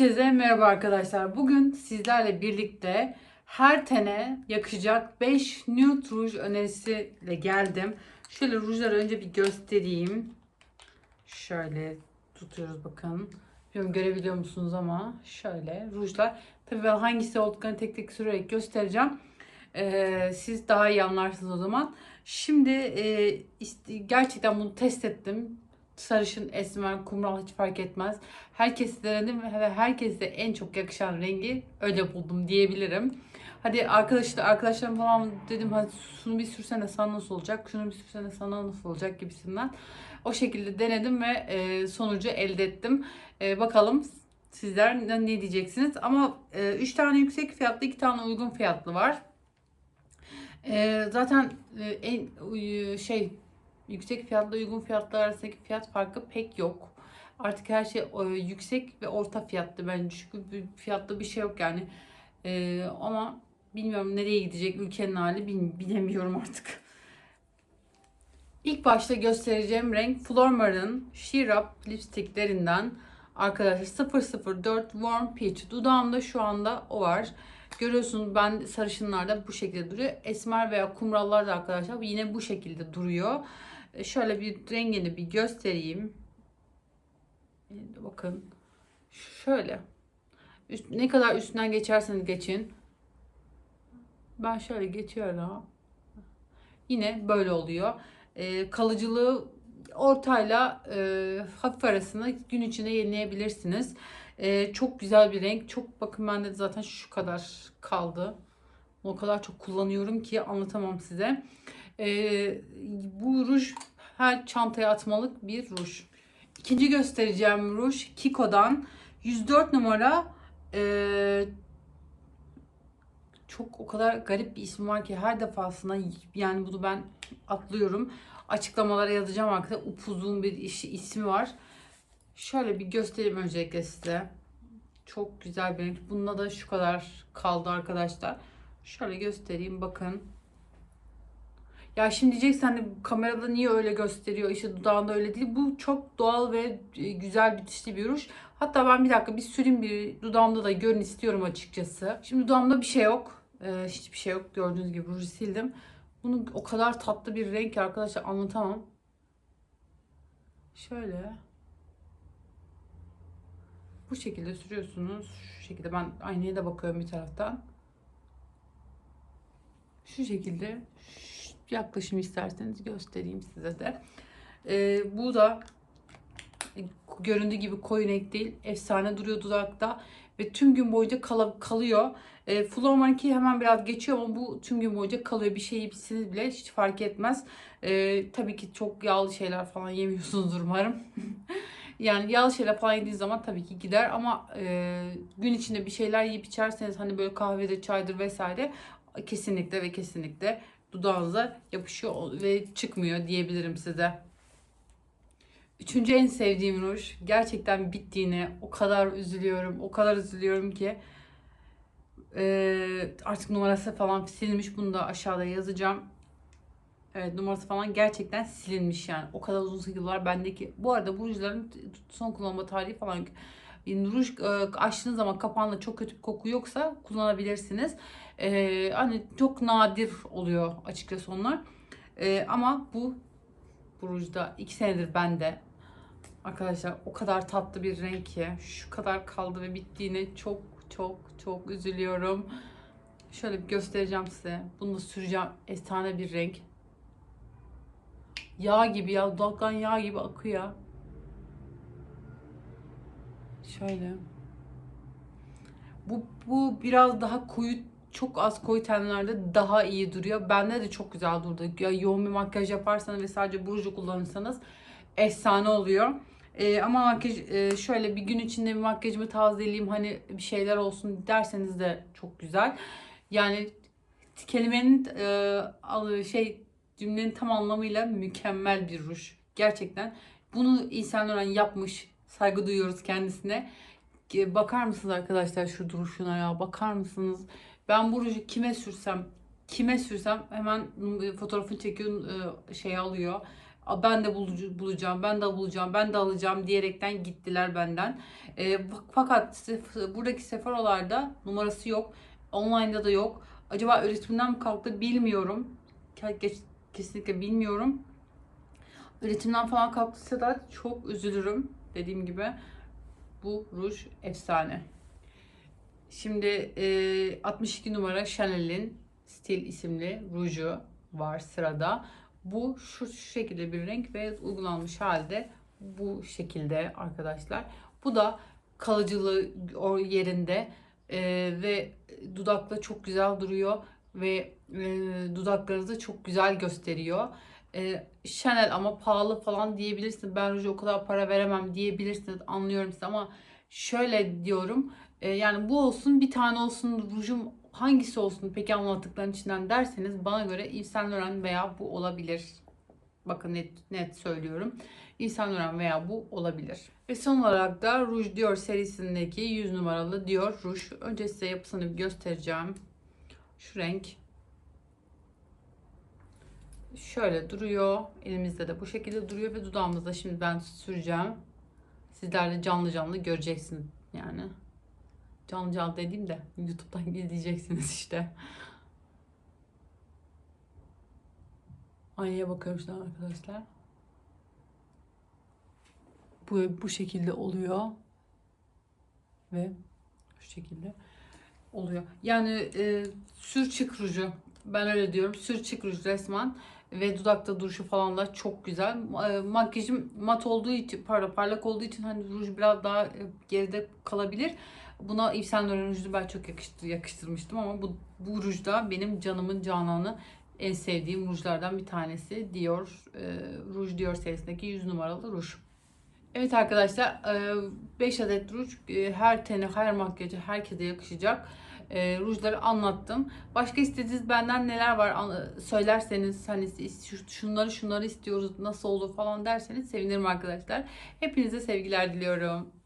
Herkese merhaba arkadaşlar. Bugün sizlerle birlikte her tene yakışacak 5 nude ruj önerisiyle geldim. Şöyle rujları önce bir göstereyim. Şöyle tutuyoruz bakın. Bilmiyorum görebiliyor musunuz ama şöyle rujlar. Tabii ben hangisi olduklarını tek tek sürerek göstereceğim. Ee, siz daha iyi anlarsınız o zaman. Şimdi e, gerçekten bunu test ettim. Sarışın, esmer, kumral hiç fark etmez. Herkesi denedim ve herkese en çok yakışan rengi öyle buldum diyebilirim. Hadi arkadaşlar arkadaşlarım falan dedim hadi şunu bir sürsene sana nasıl olacak, şunu bir sürsene sana nasıl olacak gibisinden. O şekilde denedim ve e, sonucu elde ettim. E, bakalım sizler ne, diyeceksiniz? Ama 3 tane yüksek fiyatlı, 2 tane uygun fiyatlı var. E, zaten e, en e, şey yüksek fiyatla uygun fiyatlar arasındaki fiyat farkı pek yok. Artık her şey e, yüksek ve orta fiyatlı bence. Çünkü bir fiyatta bir şey yok yani. E, ama bilmiyorum nereye gidecek ülkenin hali bil- bilemiyorum artık. İlk başta göstereceğim renk Flormar'ın Sheer Up lipsticklerinden arkadaşlar 004 Warm Peach. Dudağımda şu anda o var. Görüyorsunuz ben sarışınlarda bu şekilde duruyor. Esmer veya kumrallarda arkadaşlar yine bu şekilde duruyor. E, Şöyle bir rengini bir göstereyim. E, Bakın. Şöyle. Üst- ne kadar üstünden geçerseniz geçin. Ben şöyle geçiyorum. Yine böyle oluyor. E, kalıcılığı ortayla e, hafif arasında gün içinde yenileyebilirsiniz. E, çok güzel bir renk. Çok bakın bende de zaten şu kadar kaldı. O kadar çok kullanıyorum ki anlatamam size. E, bu ruj her çantaya atmalık bir ruj. İkinci göstereceğim ruj Kiko'dan 104 numara e, çok o kadar garip bir isim var ki her defasında yani bunu ben atlıyorum. Açıklamalara yazacağım arkadaşlar. Upuzun bir iş, ismi var. Şöyle bir göstereyim öncelikle size. Çok güzel bir renk. Bunda da şu kadar kaldı arkadaşlar. Şöyle göstereyim bakın. Ya şimdi diyeceksin hani kamerada niye öyle gösteriyor işte dudağında öyle değil. Bu çok doğal ve e, güzel bitişli bir ruj. Hatta ben bir dakika bir süreyim bir dudağımda da görün istiyorum açıkçası. Şimdi dudağımda bir şey yok. Ee, hiçbir şey yok. Gördüğünüz gibi ruju sildim. Bunu o kadar tatlı bir renk arkadaşlar anlatamam. Şöyle. Bu şekilde sürüyorsunuz. Şu şekilde ben aynaya da bakıyorum bir taraftan. Şu şekilde yaklaşım isterseniz göstereyim size de. Ee, bu da e, göründüğü gibi koyu renk değil. Efsane duruyor dudakta ve tüm gün boyunca kal- kalıyor. E, Flormar'ınki hemen biraz geçiyor ama bu tüm gün boyunca kalıyor. Bir şey içsiniz bile hiç fark etmez. E, tabii ki çok yağlı şeyler falan yemiyorsunuzdur umarım. yani yağlı şeyler falan yediğiniz zaman tabii ki gider ama e, gün içinde bir şeyler yiyip içerseniz hani böyle kahvedir, çaydır vesaire kesinlikle ve kesinlikle dudağınıza yapışıyor ve çıkmıyor diyebilirim size. Üçüncü en sevdiğim ruj. Gerçekten bittiğine o kadar üzülüyorum. O kadar üzülüyorum ki. Ee, artık numarası falan silinmiş. Bunu da aşağıda yazacağım. Evet numarası falan gerçekten silinmiş yani. O kadar uzun yıllar bendeki. Bu arada bu rujların son kullanma tarihi falan ruj e, açtığınız zaman kapağında çok kötü bir koku yoksa kullanabilirsiniz. Ee, hani çok nadir oluyor açıkçası onlar. Ee, ama bu bu rujda 2 senedir bende. Arkadaşlar o kadar tatlı bir renk ki şu kadar kaldı ve bittiğine çok çok çok üzülüyorum. Şöyle bir göstereceğim size. Bunu da süreceğim. Efsane bir renk. Yağ gibi ya. Dudaktan yağ gibi akıyor. Şöyle. Bu, bu biraz daha koyu çok az koyu tenlerde daha iyi duruyor. Bende de çok güzel durdu. Ya yoğun bir makyaj yaparsanız ve sadece bu ruju kullanırsanız efsane oluyor. Ee, ama makyaj e, şöyle bir gün içinde bir makyajımı tazeleyeyim hani bir şeyler olsun derseniz de çok güzel. Yani kelimenin e, şey cümlenin tam anlamıyla mükemmel bir ruj. Gerçekten bunu insanlar yapmış. Saygı duyuyoruz kendisine. Bakar mısınız arkadaşlar şu duruşuna ya? Bakar mısınız? Ben bu ruju kime sürsem, kime sürsem hemen fotoğrafını çekiyor, e, şey alıyor "Aa, ben de bulacağım, ben de bulacağım, ben de alacağım diyerekten gittiler benden. E, fak- fakat buradaki Sephora'larda numarası yok. Online'da da yok. Acaba üretimden mi kalktı bilmiyorum. Kesinlikle bilmiyorum. Üretimden falan kalktıysa da çok üzülürüm. Dediğim gibi bu ruj efsane. Şimdi e, 62 numara Chanel'in Stil isimli ruju var sırada. Bu şu, şu şekilde bir renk ve uygulanmış halde bu şekilde arkadaşlar. Bu da kalıcılığı yerinde e, ve dudakta çok güzel duruyor ve e, dudaklarınızı çok güzel gösteriyor. E, Chanel ama pahalı falan diyebilirsiniz. Ben ruja o kadar para veremem diyebilirsiniz. Anlıyorum sizi ama şöyle diyorum. E, yani bu olsun bir tane olsun rujum hangisi olsun peki anlattıkların içinden derseniz bana göre Yves Saint Laurent veya bu olabilir. Bakın net net söylüyorum. Yves Saint Laurent veya bu olabilir. Ve son olarak da Rouge Dior serisindeki 100 numaralı Dior ruj. Önce size yapısını göstereceğim. Şu renk. Şöyle duruyor. Elimizde de bu şekilde duruyor ve dudağımızda şimdi ben süreceğim. Sizler de canlı canlı göreceksiniz yani. Canlı canlı dediğim de YouTube'dan izleyeceksiniz işte. Aynaya bakıyorum şu an arkadaşlar. Bu bu şekilde oluyor. Ve şu şekilde oluyor. Yani e, sür çık ruju. Ben öyle diyorum. Sür çık ruj resmen. Ve dudakta duruşu falan da çok güzel. E, makyajım mat olduğu için, pardon parlak olduğu için hani ruj biraz daha e, geride kalabilir. Buna Yves Saint Laurent rujunu ben çok yakıştır, yakıştırmıştım ama bu, bu ruj da benim canımın cananı en sevdiğim rujlardan bir tanesi. Dior, e, Rouge Dior serisindeki 100 numaralı ruj. Evet arkadaşlar 5 adet ruj e, her tene, her makyaja, herkese yakışacak e, rujları anlattım. Başka istediğiniz benden neler var söylerseniz hani şu- şunları şunları istiyoruz nasıl olur falan derseniz sevinirim arkadaşlar. Hepinize sevgiler diliyorum.